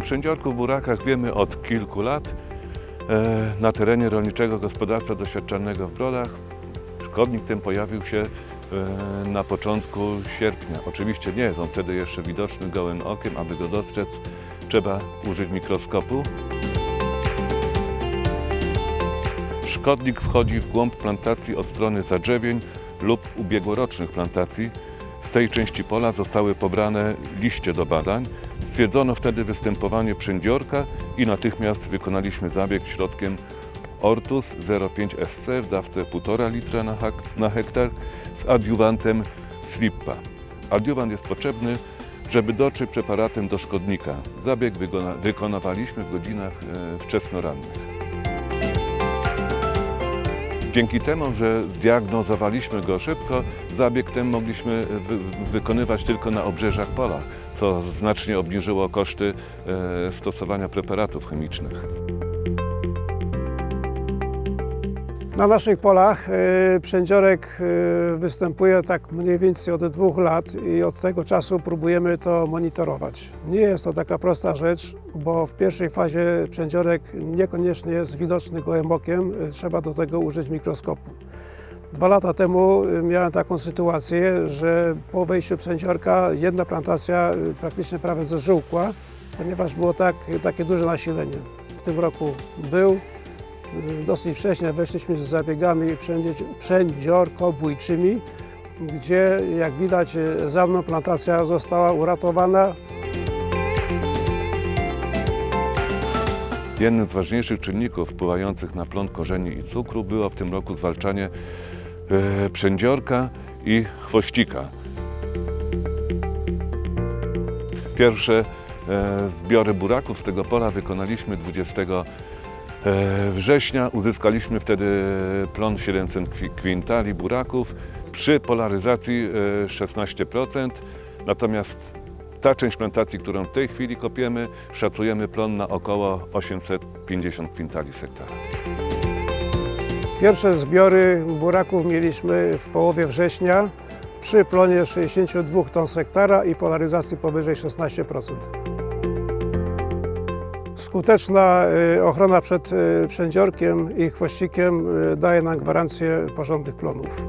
przędziorku w burakach wiemy od kilku lat. E, Na terenie rolniczego gospodarstwa doświadczalnego w Brodach szkodnik ten pojawił się e, na początku sierpnia. Oczywiście nie jest on wtedy jeszcze widoczny gołym okiem, aby go dostrzec trzeba użyć mikroskopu. Szkodnik wchodzi w głąb plantacji od strony zadrzewień lub ubiegłorocznych plantacji. Tej części pola zostały pobrane liście do badań. Stwierdzono wtedy występowanie przędziorka i natychmiast wykonaliśmy zabieg środkiem Ortus 05 SC w dawce 1,5 litra na, na hektar z adiuwantem Slippa. Adiuwant jest potrzebny, żeby dotrzeć preparatem do szkodnika. Zabieg wykona, wykonywaliśmy w godzinach e, wczesnorannych. Dzięki temu, że zdiagnozowaliśmy go szybko, zabieg ten mogliśmy wy wykonywać tylko na obrzeżach pola, co znacznie obniżyło koszty e, stosowania preparatów chemicznych. Na naszych polach y, przędziorek y, występuje tak mniej więcej od dwóch lat i od tego czasu próbujemy to monitorować. Nie jest to taka prosta rzecz, bo w pierwszej fazie przędziorek niekoniecznie jest widoczny gołym okiem, y, trzeba do tego użyć mikroskopu. Dwa lata temu y, miałem taką sytuację, że po wejściu przędziorka jedna plantacja y, praktycznie prawie zeżółkła, ponieważ było tak, takie duże nasilenie. W tym roku był, Dosyć wcześnie weszliśmy z zabiegami przędziorkobójczymi, gdzie jak widać za mną plantacja została uratowana. Jednym z ważniejszych czynników wpływających na plon korzeni i cukru było w tym roku zwalczanie e, przędziorka i chwościka. Pierwsze e, zbiory buraków z tego pola wykonaliśmy 20 e, września. Uzyskaliśmy wtedy plon 700 kwi- kwintali buraków przy polaryzacji e, 16%. Natomiast ta część plantacji, którą w tej chwili kopiemy, szacujemy plon na około 850 kwintali z hektara. Pierwsze zbiory buraków mieliśmy w połowie września przy plonie 62 ton z hektara i polaryzacji powyżej 16%. Skuteczna e, ochrona przed e, przędziorkiem i chwościkiem e, daje nam gwarancję porządnych plonów.